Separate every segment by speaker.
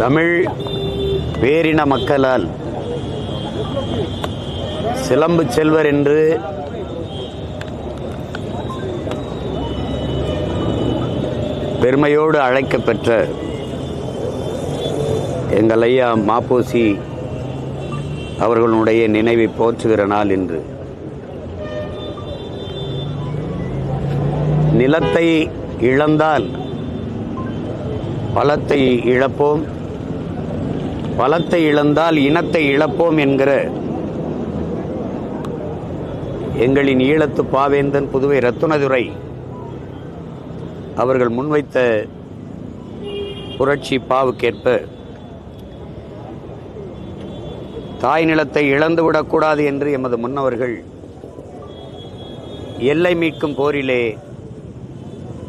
Speaker 1: தமிழ் பேரின மக்களால் சிலம்பு செல்வர் என்று பெருமையோடு அழைக்கப்பெற்ற எங்கள் ஐயா மாப்போசி அவர்களுடைய நினைவை போற்றுகிற நாள் இன்று. நிலத்தை இழந்தால் பலத்தை இழப்போம். பலத்தை இழந்தால் இனத்தை இழப்போம் என்கிற எங்களின் ஈழத்து பாவேந்தன் புதுவை ரத்துனதுரை அவர்கள் முன்வைத்த புரட்சி பாவுக்கேற்ப தாய் நிலத்தை இழந்துவிடக்கூடாது என்று எமது முன்னவர்கள் எல்லை மீட்கும் போரிலே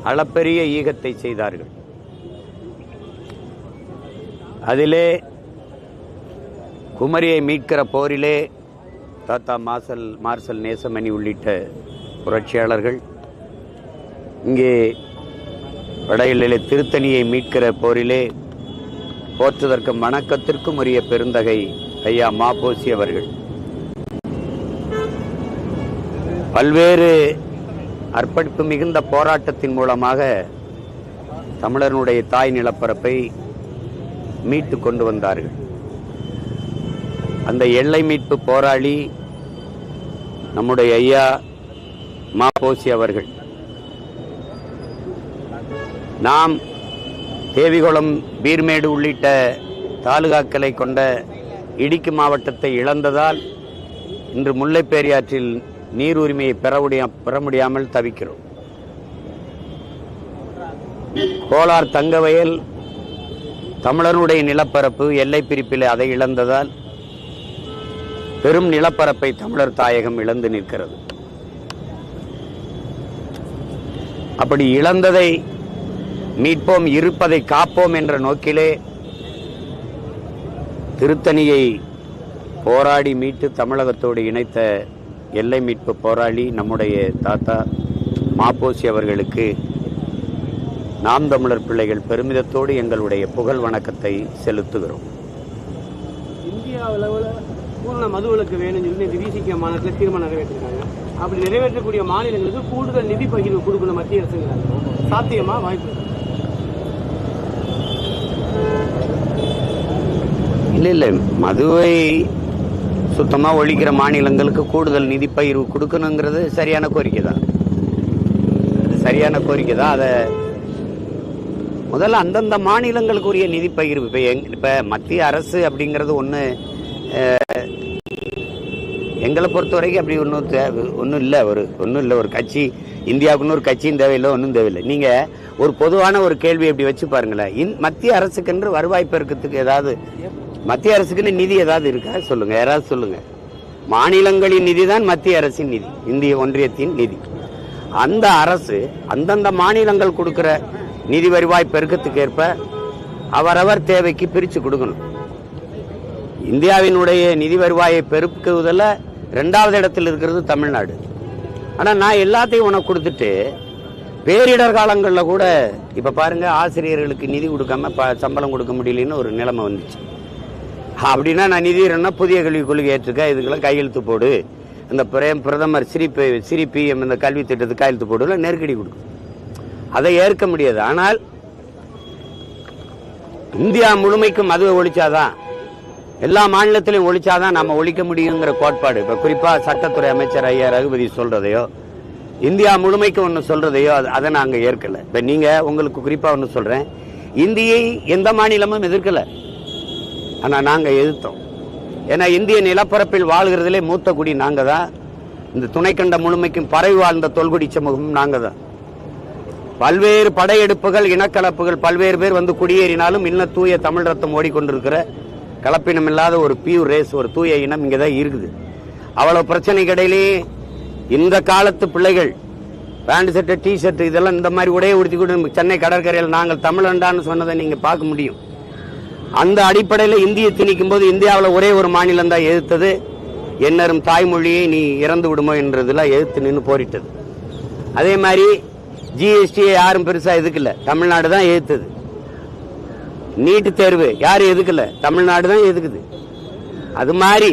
Speaker 1: அளப்பெரிய ஈகத்தை செய்தார்கள். அதிலே குமரியை மீட்கிற போரிலே தாத்தா மாசல் மார்சல் நேசமணி உள்ளிட்ட புரட்சியாளர்கள் இங்கே வடையிலே திருத்தணியை மீட்கிற போரிலே போற்றுதற்கும் வணக்கத்திற்கும் உரிய பெருந்தகை ஐயா மாபோசி அவர்கள். பல்வேறு அர்ப்பணிப்பு மிகுந்த போராட்டத்தின் மூலமாக தமிழர்களுடைய தாய் நிலப்பரப்பை மீட்டு கொண்டு வந்தார்கள். அந்த எல்லை மீட்பு போராளி நம்முடைய ஐயா மாபோசி அவர்கள். நாம் தேவிகுளம் பீர்மேடு உள்ளிட்ட தாலுகாக்களை கொண்ட இடுக்கி மாவட்டத்தை இழந்ததால் இன்று முல்லைப்பேரியாற்றில் நீர் உரிமையை பெற முடியா பெற முடியாமல் தவிக்கிறோம். கோலார் தங்கவயல் தமிழனுடைய நிலப்பரப்பு எல்லை பிரிப்பில் அதை இழந்ததால் பெரும் நிலப்பரப்பை தமிழர் தாயகம் இழந்து நிற்கிறது. அப்படி இழந்ததை மீட்போம் இருப்பதை காப்போம் என்ற நோக்கிலே திருத்தணியை போராடி மீட்டு தமிழகத்தோடு இணைத்த எல்லை மீட்பு போராளி நம்முடைய தாத்தா மாப்போசி அவர்களுக்கு நாம் தமிழர் பிள்ளைகள் பெருமிதத்தோடு எங்களுடைய புகழ் வணக்கத்தை செலுத்துகிறோம்.
Speaker 2: இந்தியா அளவில் பூர்ண மதுவிலக்கு வேணும்னு சொல்லி இந்த விசிக மாநிலத்தில் தீர்மானம் நிறைவேற்றிருக்காங்க. அப்படி நிறைவேற்றக்கூடிய மாநிலங்களுக்கு கூடுதல் நிதி பகிர்வு கொடுக்கணும் மத்திய அரசுங்கிறாங்க. சாத்தியமா? வாய்ப்பு
Speaker 1: இல்லை இல்லை. மதுவை சுத்தமாக ஒழிக்கிற மாநிலங்களுக்கு கூடுதல் நிதி பகிர்வு கொடுக்கணுங்கிறது சரியான கோரிக்கை தான். சரியான கோரிக்கை தான். அதை முதல்ல அந்தந்த மாநிலங்களுக்குரிய நிதி பகிர்வு. இப்போ எங் இப்போ மத்திய அரசு அப்படிங்கிறது ஒன்று எங்களை பொறுத்த வரைக்கும் அப்படி ஒன்றும் தேவை ஒன்றும் இல்லை ஒரு ஒன்றும் இல்லை ஒரு கட்சி இந்தியாவுக்குன்னு ஒரு கட்சியும் தேவையில்லை ஒன்றும் தேவையில்லை. நீங்கள் ஒரு பொதுவான ஒரு கேள்வி அப்படி வச்சு பாருங்களேன். இந் மத்திய அரசுக்கென்று வருவாய் பெருக்கத்துக்கு ஏதாவது மத்திய அரசுக்குன்னு நிதி ஏதாவது இருக்கா? சொல்லுங்கள் யாராவது சொல்லுங்கள் மாநிலங்களின் நிதி தான் மத்திய அரசின் நிதி இந்திய ஒன்றியத்தின் நிதி. அந்த அரசு அந்தந்த மாநிலங்கள் கொடுக்குற நிதி வருவாய் பெருக்கத்துக்கு ஏற்ப அவரவர் தேவைக்கு பிரித்து கொடுக்கணும். இந்தியாவினுடைய நிதி வருவாயை பெருக்குவதில் ரெண்டாவது இடத்தில் இருக்கிறது தமிழ்நாடு. ஆனால் நான் எல்லாத்தையும் உனக்கு கொடுத்துட்டு பேரிடர் காலங்களில் கூட இப்போ பாருங்க ஆசிரியர்களுக்கு நிதி கொடுக்காம ப சம்பளம் கொடுக்க முடியலன்னு ஒரு நிலைமை வந்துச்சு. அப்படின்னா நான் நிதி புதிய கல்விக் கொள்கை ஏற்றுக்க இதுக்கெல்லாம் கையெழுத்து போடு. இந்த பிரேம் பிரதமர் சிரி சிரி பிஎம் இந்த கல்வி திட்டத்துக்கு கையெழுத்து போடுல நெருக்கடி கொடுக்கும். அதை ஏற்க முடியாது. ஆனால் இந்தியா முழுமைக்கும் மதுவை ஒழிச்சாதான் எல்லா மாநிலத்திலையும் ஒழிச்சாதான் நம்ம ஒழிக்க முடியுங்கிற கோட்பாடு. இப்ப குறிப்பா சட்டத்துறை அமைச்சர் ஐயா ரகுபதி சொல்றதையோ இந்தியா முழுமைக்கு ஒன்று சொல்றதையோ அதை நாங்கள் ஏற்கல. இப்ப நீங்க உங்களுக்கு குறிப்பா ஒன்று சொல்றேன். இந்தியை எந்த மாநிலமும் எதிர்க்கல. ஆனால் நாங்கள் எதிர்த்தோம். ஏன்னா இந்திய நிலப்பரப்பில் வாழ்கிறதுலே மூத்த குடி நாங்கள் தான். இந்த துணைக்கண்ட முழுமைக்கும் பரவி வாழ்ந்த தொல்குடி சமூகமும் நாங்கள் தான். பல்வேறு படையெடுப்புகள் இனக்கலப்புகள் பல்வேறு பேர் வந்து குடியேறினாலும் இன்னும் தூய தமிழ் ரத்தம் ஓடிக்கொண்டிருக்கிற கலப்பினம் இல்லாத ஒரு பியூர் ரேஸ் ஒரு தூய இனம் இங்கே தான் இருக்குது. அவ்வளோ பிரச்சனைக்கு இடையிலேயே இந்த காலத்து பிள்ளைகள் பேண்ட் ஷர்ட்டு டி ஷர்ட் இதெல்லாம் இந்த மாதிரி உடைய உடுத்தி கொண்டு சென்னை கடற்கரையில் நாங்கள் தமிழண்டான்னு சொன்னதை நீங்கள் பார்க்க முடியும். அந்த அடிப்படையில் இந்தியை திணிக்கும் போது இந்தியாவில் ஒரே ஒரு மாநிலம் தான் எதிர்த்தது. என்னரும் தாய்மொழியை நீ இறந்து விடுமோ என்றதெல்லாம் எதிர்த்து நின்று போரிட்டது. அதே மாதிரி ஜிஎஸ்டியை யாரும் பெருசாக எதுக்கல தமிழ்நாடு தான் எதிர்த்தது. நீட்டு தேர்வு. யாரும் எதுக்கல? தமிழ்நாடு தான் எதுக்குது? அது மாதிரி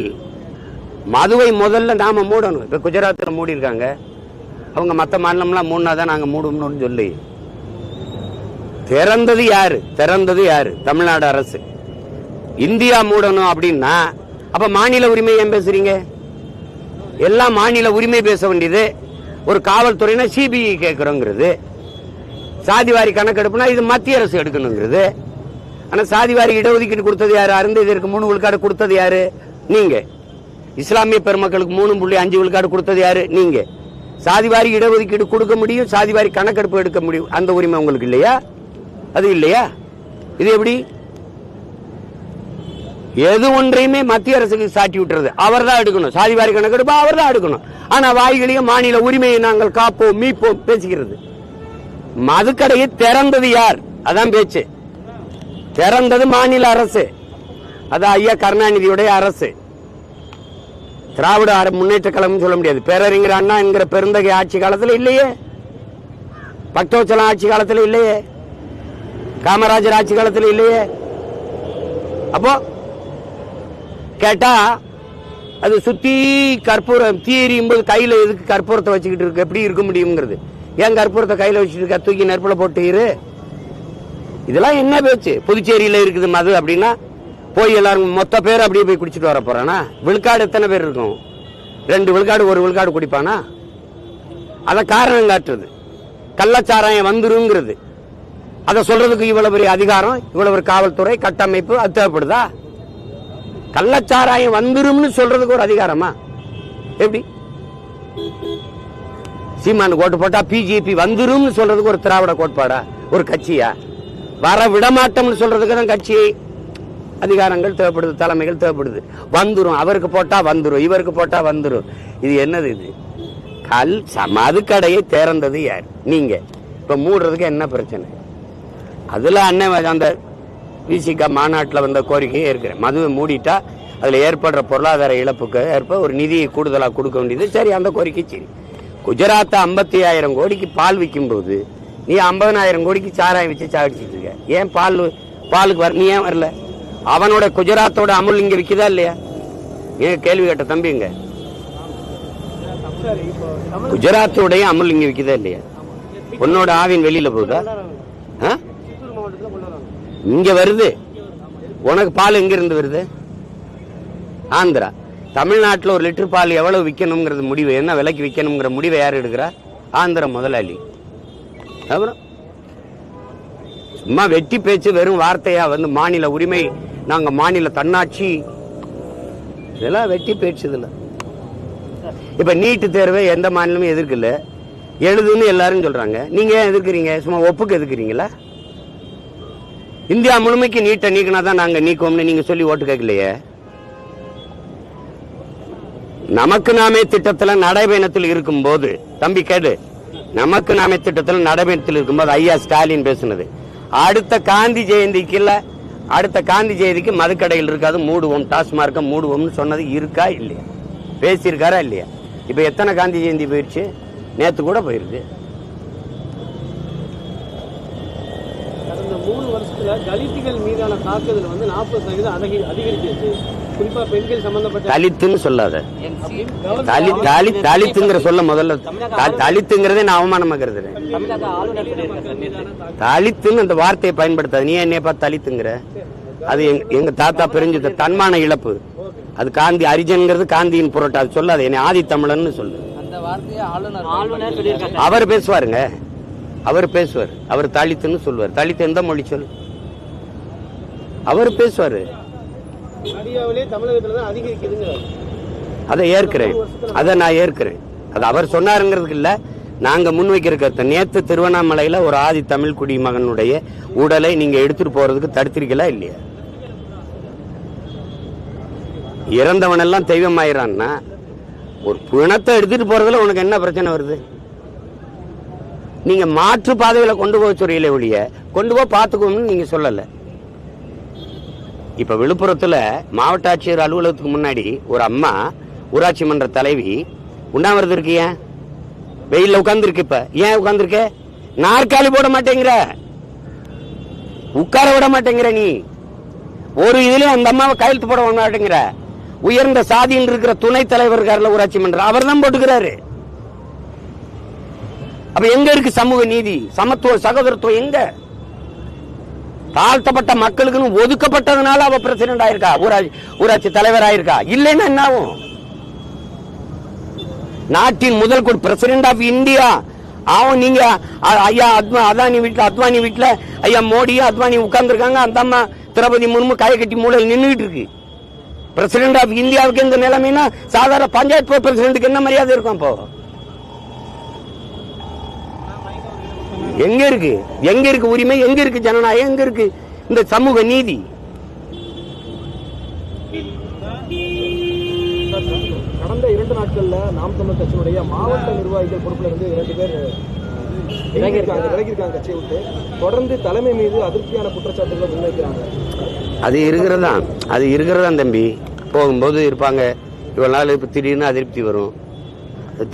Speaker 1: மதுவை முதல்ல நாம மூடணும். இப்ப குஜராத்தில் மூடி இருக்காங்க அவங்க மற்ற மாநிலம்லாம் மூணா தான் நாங்க மூடணும்னு சொல்லி. திறந்தது யாரு? திறந்தது யாரு? தமிழ்நாடு அரசு. இந்தியா மூடணும் அப்படின்னா அப்ப மாநில உரிமை ஏன் பேசுறீங்க? எல்லாம் மாநில உரிமை பேச வேண்டியது ஒரு காவல்துறைனா சிபிஐ கேட்கிறோங்கிறது சாதிவாரி கணக்கெடுப்புனா இது மத்திய அரசு எடுக்கணுங்கிறது. ஆனா சாதிவாரி இடஒதுக்கீடு கொடுத்தது யாரு? அருந்ததிற்கு மூணு விழுக்காடு கொடுத்தது யாரு? நீங்க. இஸ்லாமிய பெருமக்களுக்கு மூணு புள்ளி அஞ்சு விழுக்காடு கொடுத்தது யாரு? நீங்க. சாதிவாரி இடஒதுக்கீடு கொடுக்க முடியும் சாதிவாரி கணக்கெடுப்பு எடுக்க முடியும். அந்த உரிமை உங்களுக்கு இல்லையா? அது இல்லையா? இது எப்படி? எது ஒன்றையுமே மத்திய அரசுக்கு சாட்டி விட்டுறது. அவர் தான் எடுக்கணும் சாதிவாரி கணக்கெடுப்பு அவர் தான் எடுக்கணும். ஆனா வாய்களையும் மாநில உரிமையை நாங்கள் காப்போம் மீட்போம் பேசுகிறது மதுக்கடையை திறந்தது யார்? அதான் பேச்சு. திறந்தது மாநில அரசு. அது ஐயா கருணாநிதியுடைய அரசு. திராவிட அர- முன்னேற்ற கழகம் சொல்ல முடியாது. பேரறிஞர் அண்ணா என்கிற பெருந்தகை ஆட்சி காலத்துல இல்லையே. பக்தோச்சலம் ஆட்சி காலத்துல இல்லையே. காமராஜர் ஆட்சி காலத்துல இல்லையே. அப்போ கேட்டா அது சுத்தி கற்பூரம் தீ போது கையில எதுக்கு கற்பூரத்தை வச்சுக்கிட்டு இருக்கு? எப்படி இருக்க முடியுங்கிறது ஏன் கற்பூரத்தை கையில வச்சுட்டு இருக்க? தூக்கி நெருப்புல போட்டு இரு. இதெல்லாம் என்ன பேச்சு? புதுச்சேரியில இருக்குது மது அப்படின்னா போய் எல்லாரும் மொத்த பேர் அப்படியே போய் குடிச்சிட்டு வர போறானா? விழுக்காடு எத்தனை பேர் இருக்கும்? ரெண்டு விழுக்காடு ஒரு விழுக்காடு குடிப்பானா? அதை காரணம் காட்டுறது. கள்ளச்சாராயம் வந்துருங்கிறது. அதை சொல்றதுக்கு இவ்வளவு பெரிய அதிகாரம் இவ்வளவு ஒரு காவல்துறை கட்டமைப்பு அது தேவைப்படுதா? கள்ளச்சாராயம் வந்துரும்னு சொல்றதுக்கு ஒரு அதிகாரமா? எப்படி? சீமான் கோட்டு போட்டா பிஜேபி வந்துரும்னு சொல்றதுக்கு ஒரு திராவிட கோட்பாடா? ஒரு கட்சியா? வர விடமாட்டோம்னு சொல்றதுக்கு தான் கட்சி அதிகாரங்கள் தேவைப்படுது தலைமைகள் தேவைப்படுது. வந்துடும் அவருக்கு போட்டா வந்துடும் இவருக்கு போட்டா வந்துடும் இது என்னது இது? கல் ச- கடையை திறந்தது யார்? நீங்க. இப்ப மூடுறதுக்கு என்ன பிரச்சனை? அதுல அண்ணன் அந்த விசிகா மாநாட்டில் வந்த கோரிக்கையே இருக்கிறேன். மதுவை மூடிட்டா அதில் ஏற்படுற பொருளாதார இழப்புக்கு ஏற்ப ஒரு நிதியை கூடுதலாக கொடுக்க வேண்டியது சரி அந்த கோரிக்கை சரி. குஜராத்தை ஐம்பத்தி ஆயிரம் கோடிக்கு பால் விற்கும் போது நீ ஐம்பதனாயிரம் கோடிக்கு சாராயம் வச்சு சாடிச்சிட்டு இருக்க. ஏன் பால் பாலுக்கு வர நீ ஏன் வரல? அவனோட குஜராத்தோட அமுல் இங்க விற்குதா இல்லையா? ஏன் கேள்வி கேட்ட தம்பிங்க
Speaker 2: சரி
Speaker 1: குஜராத்தோடைய அமுல் இங்க விக்குதா இல்லையா? உன்னோட ஆவின் வெளியில போகுதா? ஆ? இங்க வருது. உனக்கு பால் எங்க இருந்து வருது? ஆந்திரா. தமிழ்நாட்டுல ஒரு லிட்டர் பால் எவ்வளவு விற்கணுங்கிறது முடிவு. என்ன விலைக்கு விற்கணுங்கிற முடிவை யார் எடுக்கிறா? ஆந்திர முதலாளி. அப்புறம் சும்மா வெட்டி பேச்சு வெறும் வார்த்தையா வந்து மாநில உரிமை நாங்க மாநில தன்னாட்சி. இதெல்லாம் வெட்டி பேச்சு இதில். இப்ப நீட்டு தேர்வை எந்த மாநிலமும் எதிர்க்கல. எழுதுன்னு எல்லாரும் சொல்றாங்க. நீங்க ஏன் எதிர்க்கிறீங்க? சும்மா ஒப்புக்கு எதிர்க்கிறீங்களா? இந்தியா முழுமைக்கு நீட்டை நீக்கினா தான் நாங்க நீக்குவோம்னு நீங்க சொல்லி ஓட்டு கேட்கலையே. நமக்கு நாமே திட்டத்துல நடைபயணத்தில் இருக்கும் போது தம்பி கேடு நமக்கு நாம திட்டத்தில் நடைமுறையில் இருக்கும்போது ஐயா ஸ்டாலின் பேசினது. அடுத்த காந்தி ஜெயந்திக்கு அடுத்த காந்தி ஜெயந்திக்கு மதுக்கடையில் இருக்காது மூடுவோம் டாஸ்மார்க்க மூடுவோம்னு சொன்னது இருக்கா இல்லையா? பேசியிருக்காரா இல்லையா? இப்ப எத்தனை காந்தி ஜெயந்தி போயிடுச்சு நேத்து கூட போயிருக்கு.
Speaker 2: கடந்த மூணு வருஷத்துல தலித்துகள் மீதான தாக்குதல் வந்து நாற்பது சதவீதம் அதிகரிச்சிருச்சு.
Speaker 1: தலித்துன்னு சொல்லாத. தலி தலி தலித்துங்கிற சொல்ல முதல்ல தலித்துங்கிறதே நான் அவமானமா கருதுறேன். தலித்துன்னு அந்த வார்த்தையை பயன்படுத்தாது. நீ என்னைய பார்த்து தலித்துங்கிற? அது எங்க- தாத்தா பிரிஞ்சது தன்மான இழப்பு. அது காந்தி அரிஜன்ங்கிறது காந்தியின் புரட்டு. அது சொல்லாது. என்னை ஆதி தமிழன்னு சொல்லு. அவர் பேசுவாருங்க. அவர் பேசுவார். அவர் தலித்துன்னு சொல்லுவார். தலித்து எந்த மொழி சொல் அவர் பேசுவாரு.
Speaker 2: இந்தியாவிலே தமிழகத்துல தான் அதிகரிக்குதுங்கிறார்
Speaker 1: அதை ஏற்கிறேன். அதை நான் ஏற்கிறேன். அது அவர் சொன்னாருங்கிறதுக்கு இல்ல. நாங்க முன்வைக்கிற கருத்து நேத்து திருவண்ணாமலையில ஒரு ஆதி தமிழ் குடிமகனுடைய உடலை நீங்க எடுத்துட்டு போறதுக்கு தடுத்திருக்கலா இல்லையா? இறந்தவன் எல்லாம் தெய்வம் ஆயிரான்னா ஒரு பிணத்தை எடுத்துட்டு போறதுல உனக்கு என்ன பிரச்சனை வருது? நீங்க மாற்று பாதையில கொண்டு போக சொல்றீங்களே ஒழிய கொண்டு போய் பாத்துக்கோம்னு நீங்க சொல்லல. இப்ப விழுப்புரத்துல மாவட்ட ஆட்சியர் அலுவலகத்துக்கு முன்னாடி ஒரு அம்மா ஊராட்சி மன்ற தலைவி உண்ணாவிரதம் இருக்கு ஏன் வெயில்ல உட்கார்ந்துருக்கு இப்ப. ஏன் உட்கார்ந்துருக்க? நாற்காலி போட மாட்டேங்கிற. உட்கார விட மாட்டேங்கிற நீ. ஒரு இதுலயும் அந்த அம்மாவை கையெழுத்து போட மாட்டேங்கிற. உயர்ந்த சாதியில் இருக்கிற துணை தலைவர் ஊராட்சி மன்றம் அவர் தான் போட்டுக்கிறாரு. அப்ப எங்க இருக்கு சமூக நீதி? சமத்துவம் சகோதரத்துவம் எங்க? தாழ்த்தப்பட்ட மக்களுக்குன்னு ஒதுக்கப்பட்டதுனால அவ பிரசிடென்ட் ஆயிருக்கா? ஊராட்சி ஊராட்சி தலைவர் ஆயிருக்கா? இல்லைன்னா என்ன ஆகும்? நாட்டின் முதல் குடி பிரசிடென்ட் ஆஃப் இந்தியா அவன் நீங்க ஐயா அத்வா அதானி வீட்டுல அத்வானி வீட்டுல ஐயா மோடியும் அத்வானி உட்கார்ந்துருக்காங்க அந்த அம்மா திரௌபதி முர்மு கையை கட்டி மூலையில் நின்றுட்டு இருக்கு. பிரசிடென்ட் ஆஃப் இந்தியாவுக்கு இந்த நிலைமைனா சாதாரண பஞ்சாயத்து பிரசிடென்ட்டுக்கு என்ன மரியாதை இருக்கும் அப்போ? எங்க இருக்கு? எங்க இருக்கு உரிமை? எங்க இருக்கு ஜனநாயகம்? எங்க இருக்கு இந்த சமூக நீதி?
Speaker 3: கடந்த இரண்டு நாட்கள்ல நாம் தமிழர் கட்சியினுடைய மாவட்ட நிர்வாகிகள் பொறுப்புல இருந்து இரண்டு பேர் விலகியிருக்காங்க கட்சியை விட்டு. தொடர்ந்து தலைமை மீது அதிருப்தியான குற்றச்சாட்டுகளை முன்வைக்கிறாங்க.
Speaker 1: அது இருக்கிறதா? அது இருக்கிறதா தம்பி? போகும்போது இருப்பாங்க. இவ்வளவு நாள் இப்போ திடீர்னு அதிருப்தி வரும்.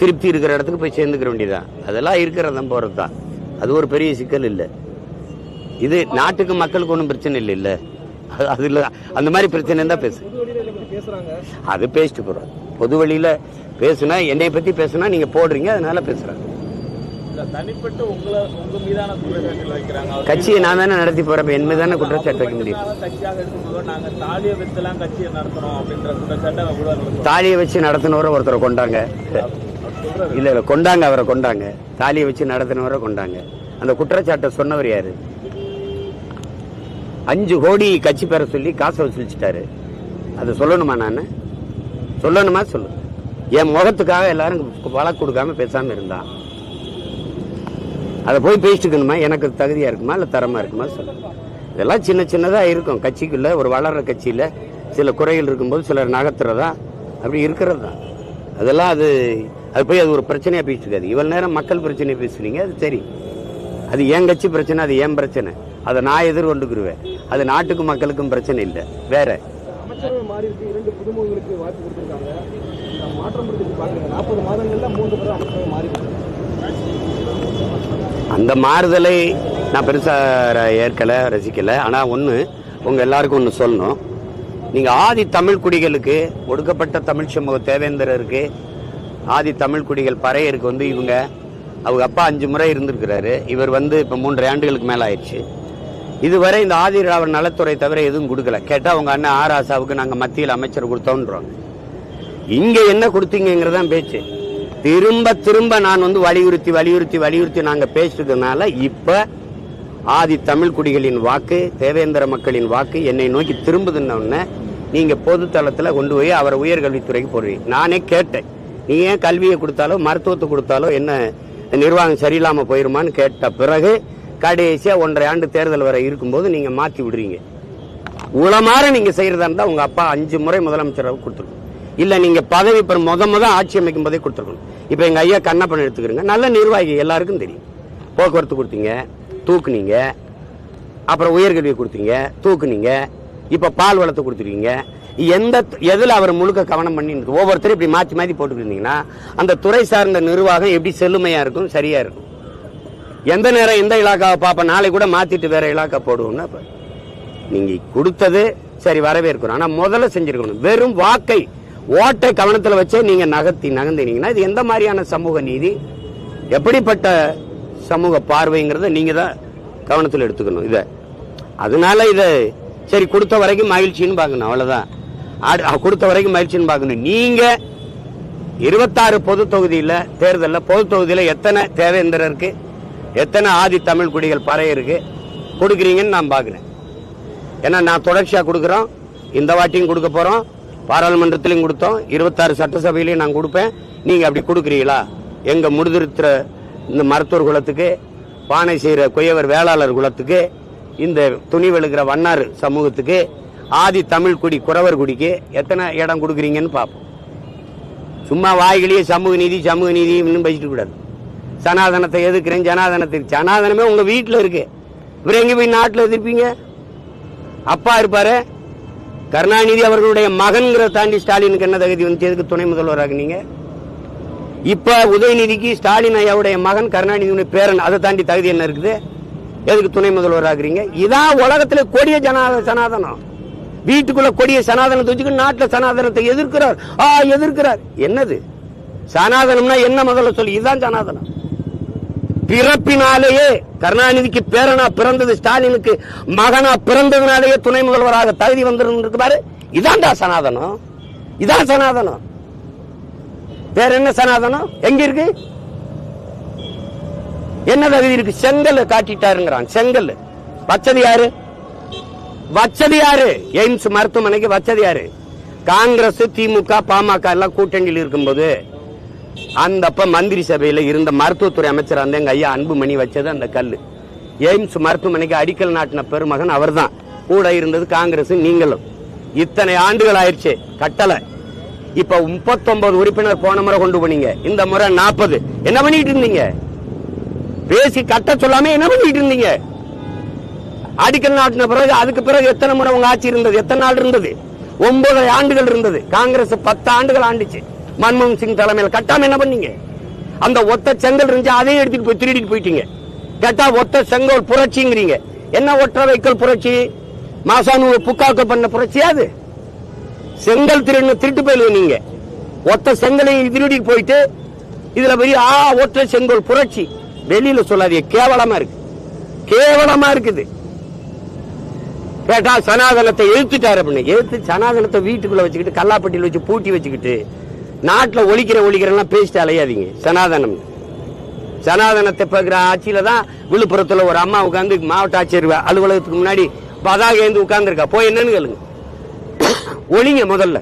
Speaker 1: திருப்தி இருக்கிற இடத்துக்கு போய் சேர்ந்துக்கிற வேண்டியதான் அதெல்லாம் இருக்கிறதான் போறது தான் அது ஒரு பெரிய சிக்கல் இல்லை. இது நாட்டுக்கு மக்களுக்கு ஒன்றும் பிரச்சனை இல்லை இல்லை. அது- அது இல்லை. அந்த மாதிரி பிரச்சனை தான் பேசு. அது பேசிட்டு போகிறோம் பொது வழியில் பேசுனா என்னை பற்றி பேசுனா நீங்கள் போடுறீங்க அதனால
Speaker 3: பேசுகிறாங்க
Speaker 1: கட்சியை நான் தானே நடத்தி போறேன் என் மீதான தானே குற்றச்சாட்டு வைக்க முடியும்?
Speaker 3: தாலியை
Speaker 1: தாலியை வச்சு நடத்தினவரை ஒருத்தரை கொண்டாங்க. இல்ல இல்ல கொண்டாங்க அவரை கொண்டாங்க. தாலியை வச்சு நடத்தினவரை கொண்டாங்க. அந்த குற்றச்சாட்டை சொன்னவர் யாரு? அஞ்சு கோடி கட்சி பெற சொல்லி காசை வசூலிச்சிட்டாரு. அதை சொல்லணுமா நான்? சொல்லணுமா? சொல்லு. என் முகத்துக்காக எல்லாரும் வழக்கு கொடுக்காம பேசாம இருந்தான் அதை போய் பேசிட்டுக்கணுமா எனக்கு தகுதியா இருக்குமா? இல்ல தரமா இருக்குமா? சொல்லு. இதெல்லாம் சின்ன சின்னதா இருக்கும். கட்சிக்குள்ள ஒரு வளர்ற கட்சியில சில குறைகள் இருக்கும்போது சிலர் நகர்த்துறதா? அப்படி இருக்கிறது? தான் அதெல்லாம் அது அது போய் அது ஒரு பிரச்சனையா பேசிட்டு இருக்காது. இவ்வளவு நேரம் மக்கள் பிரச்சனையை பேசுனீங்க அது சரி. அது என் கட்சி பிரச்சனை அது என் பிரச்சனை. அதை நான் எதிர்கொண்டுக்குருவேன். அது நாட்டுக்கும் மக்களுக்கும் பிரச்சனை இல்லை. வேற. அந்த மாறுதலை நான் பெருசா ர- ஏற்கல ரசிக்கல. ஆனா ஒண்ணு உங்க எல்லாருக்கும் ஒண்ணு சொல்லணும். நீங்க ஆதி தமிழ் குடிகளுக்கு ஒடுக்கப்பட்ட தமிழ் சமூக தேவேந்திரருக்கு ஆதி தமிழ் குடிகள் பறையருக்கு வந்து இவங்க அவங்க அப்பா அஞ்சு முறை இருந்திருக்கிறாரு. இவர் வந்து இப்போ மூன்றரை ஆண்டுகளுக்கு மேலே ஆயிடுச்சு இதுவரை இந்த ஆதி ராவன் நலத்துறை தவிர எதுவும் கொடுக்கல. கேட்டால் அவங்க அண்ணன் ஆர் ஆசாவுக்கு மத்தியில் அமைச்சர் கொடுத்தோன்றோம். இங்கே என்ன கொடுத்தீங்கிறதான் பேச்சு. திரும்ப திரும்ப நான் வந்து வலியுறுத்தி வலியுறுத்தி வலியுறுத்தி நாங்கள் பேசுறதுனால இப்போ ஆதி தமிழ் குடிகளின் வாக்கு தேவேந்திர மக்களின் வாக்கு என்னை நோக்கி திரும்புதுன்ன உடனே நீங்க பொது கொண்டு போய் அவரை உயர்கல்வித்துறைக்கு போடுவீங்க. நானே கேட்டேன். நீ ஏன் கல்வியை கொடுத்தாலோ மருத்துவத்தை கொடுத்தாலோ என்ன நிர்வாகம் சரியில்லாமல் போயிருமான்னு கேட்ட பிறகு கடைசியாக ஒன்றரை ஆண்டு தேர்தல் வரை இருக்கும்போது நீங்கள் மாற்றி விடுறீங்க. உளமாற நீங்கள் செய்கிறதா இருந்தால் உங்கள் அப்பா அஞ்சு முறை முதலமைச்சராக கொடுத்துருக்கணும். இல்லை நீங்கள் பதவி இப்போ முத முத ஆட்சி அமைக்கும் போதே கொடுத்துருக்கணும். இப்போ எங்கள் ஐயா கண்ணப்பன் எடுத்துக்கிறீங்க. நல்ல நிர்வாகி எல்லாருக்கும் தெரியும். போக்குவரத்து கொடுத்தீங்க தூக்குனீங்க அப்புறம் உயர்கல்வி கொடுத்தீங்க தூக்குனீங்க இப்போ பால் வளர்த்து கொடுத்துருக்கீங்க. எந்த எதில் அவர் முழுக்க கவனம் பண்ணி ஒவ்வொருத்தரும் இப்படி மாற்றி மாற்றி போட்டுருந்தீங்கன்னா அந்த துறை சார்ந்த நிர்வாகம் எப்படி செல்லுமையாக இருக்கும் சரியாக இருக்கும். எந்த நேரம் எந்த இலாக்காவை பார்ப்போம் நாளை கூட மாற்றிட்டு வேற இலாக்கா போடுவோம்னா நீங்கள் கொடுத்தது சரி வரவேற்கிறோம் ஆனால் முதல்ல செஞ்சிருக்கணும். வெறும் வாக்கை ஓட்டை கவனத்தில் வச்சே நீங்கள் நகர்த்தி நகர்ந்துனீங்கன்னா இது எந்த மாதிரியான சமூக நீதி? எப்படிப்பட்ட சமூக பார்வைங்கிறத நீங்கள் தான் கவனத்தில் எடுத்துக்கணும். இதை அதனால இதை சரி கொடுத்த வரைக்கும் மகிழ்ச்சின்னு பார்க்கணும் அவ்வளோதான் ஆடு- கொடுத்த வரைக்கும் மகிழ்ச்சின்னு பார்க்கணும். நீங்கள் இருபத்தாறு பொது தொகுதியில் தேர்தலில் பொது தொகுதியில் எத்தனை இருக்குது எத்தனை ஆதி தமிழ் குடிகள் இருக்குது கொடுக்குறீங்கன்னு நான் பார்க்குறேன். ஏன்னா நான் தொடர்ச்சியாக கொடுக்குறோம். இந்த வாட்டியும் கொடுக்க போகிறோம் பாராளுமன்றத்திலையும் கொடுத்தோம். இருபத்தாறு சட்டசபையிலையும் நான் கொடுப்பேன். நீங்கள் அப்படி கொடுக்குறீங்களா? எங்கள் முடிதிருத்துற இந்த மருத்துவர் குலத்துக்கு பானை செய்கிற குயவர் வேளாளர் குலத்துக்கு இந்த துணி விழுகிற வண்ணார் சமூகத்துக்கு ஆதி தமிழ் குடி குறவர் குடிக்கு எத்தனை இடம் கொடுக்குறீங்கன்னு பார்ப்போம். சும்மா வாய்களையே சமூக நீதி சமூக நீதி இன்னும் பேசிட்டு கூடாது. சனாதனத்தை எதுக்குறேன் ஜனாதனத்துக்கு சனாதனமே உங்கள் வீட்டில் இருக்கு. இவர் எங்கே போய் நாட்டில் எதிர்ப்பீங்க? அப்பா இருப்பார். கருணாநிதி அவர்களுடைய மகன்கிற தாண்டி ஸ்டாலினுக்கு என்ன தகுதி வந்து எதுக்கு துணை முதல்வராக நீங்க? இப்ப உதயநிதிக்கு ஸ்டாலின் ஐயாவுடைய மகன் கருணாநிதியுடைய பேரன் அதை தாண்டி தகுதி என்ன இருக்குது? எதுக்கு துணை முதல்வர் ஆகுறீங்க? இதான் உலகத்துல கொடிய ஜனா சனாதனம். வீட்டுக்குள்ள கொடிய சனாதனத்தை வச்சுக்கிட்டு நாட்டுல சனாதனத்தை எதிர்க்கிறார். ஆ எதிர்க்கிறார். என்னது? சனாதனம்னா என்ன முதல்ல சொல்லி? இதுதான் சனாதனம். பிறப்பினாலேயே கருணாநிதிக்கு பேரனா பிறந்தது ஸ்டாலினுக்கு மகனா பிறந்ததுனாலேயே துணை முதல்வராக தகுதி வந்திருக்கு பாரு இதான்டா சனாதனம். இதான் சனாதனம். வேற என்ன சனாதனம்? எங்க இருக்கு? என்ன தகுதி இருக்கு? செங்கல் காட்டிட்டாருங்கிறான். செங்கல் வச்சது யாரு? வச்சது யாரு? எய்ம்ஸ் மருத்துவமனைக்கு வச்சது யாரு? காங்கிரஸ் திமுக பாமக எல்லாம் கூட்டணியில் இருக்கும்போது அந்த அப்ப மந்திரி சபையில இருந்த மருத்துவத்துறை அமைச்சர் அந்த எங்க ஐயா அன்புமணி வச்சது அந்த கல்லு. எய்ம்ஸ் மருத்துவமனைக்கு அடிக்கல் நாட்டின பெருமகன் அவர்தான். கூட இருந்தது காங்கிரஸ் நீங்களும். இத்தனை ஆண்டுகள் ஆயிடுச்சு. கட்டளை இப்ப முப்பத்தொன்பது உறுப்பினர் போன முறை கொண்டு போனீங்க. இந்த முறை நாற்பது என்ன பண்ணிட்டு இருந்தீங்க? பேசி கட்ட சொல்லாம என்ன பண்ணிட்டு இருந்தீங்க? அடிக்கல் நாட்டின பிறகு அதுக்கு பிறகு எத்தனை முறை உங்க ஆட்சி இருந்தது? எத்தனை நாள் இருந்தது? ஒன்பது ஆண்டுகள் இருந்தது. காங்கிரஸ் பத்து ஆண்டுகள் ஆண்டுச்சு. மன்மோகன் சிங் தலைமையில். கட்டாம என்ன பண்ணீங்க? அந்த ஒத்த செங்கல் இருந்துச்சு அதையும் எடுத்துட்டு போய் திருடிட்டு போயிட்டீங்க. கேட்டா ஒத்த செங்கல் புரட்சிங்கிறீங்க. என்ன ஒற்ற வைக்கல் புரட்சி? மாசானு புக்காக்கள் பண்ண புரட்சியா அது? செங்கல் திருடு திருட்டு போயிடுவ நீங்க. ஒத்த செங்கலையும் திருடி போயிட்டு இதுல பெரிய ஆ ஒற்ற செங்கல் புரட்சி. வெளியில சொல்லாதீங்க. கேவலமா இருக்கு. கேவலமா இருக்குது. கேட்டா சனாதனத்தை எழுத்துட்டாரு அப்படின்னு எழுத்து சனாதனத்தை வீட்டுக்குள்ள வச்சுக்கிட்டு கல்லாப்பட்டியில் வச்சு பூட்டி வச்சுக்கிட்டு நாட்டுல ஒழிக்கிற ஒழிக்கிறெல்லாம் பேசிட்டு அலையாதீங்க. சனாதனம். சனாதனத்தை பார்க்குற ஆட்சியில தான் விழுப்புரத்துல ஒரு அம்மா உட்காந்து மாவட்ட ஆட்சியர் அலுவலகத்துக்கு முன்னாடி பதாக ஏந்து உட்கார்ந்துருக்கா. போய் என்னன்னு கேளுங்க. ஒழிங்க முதல்ல.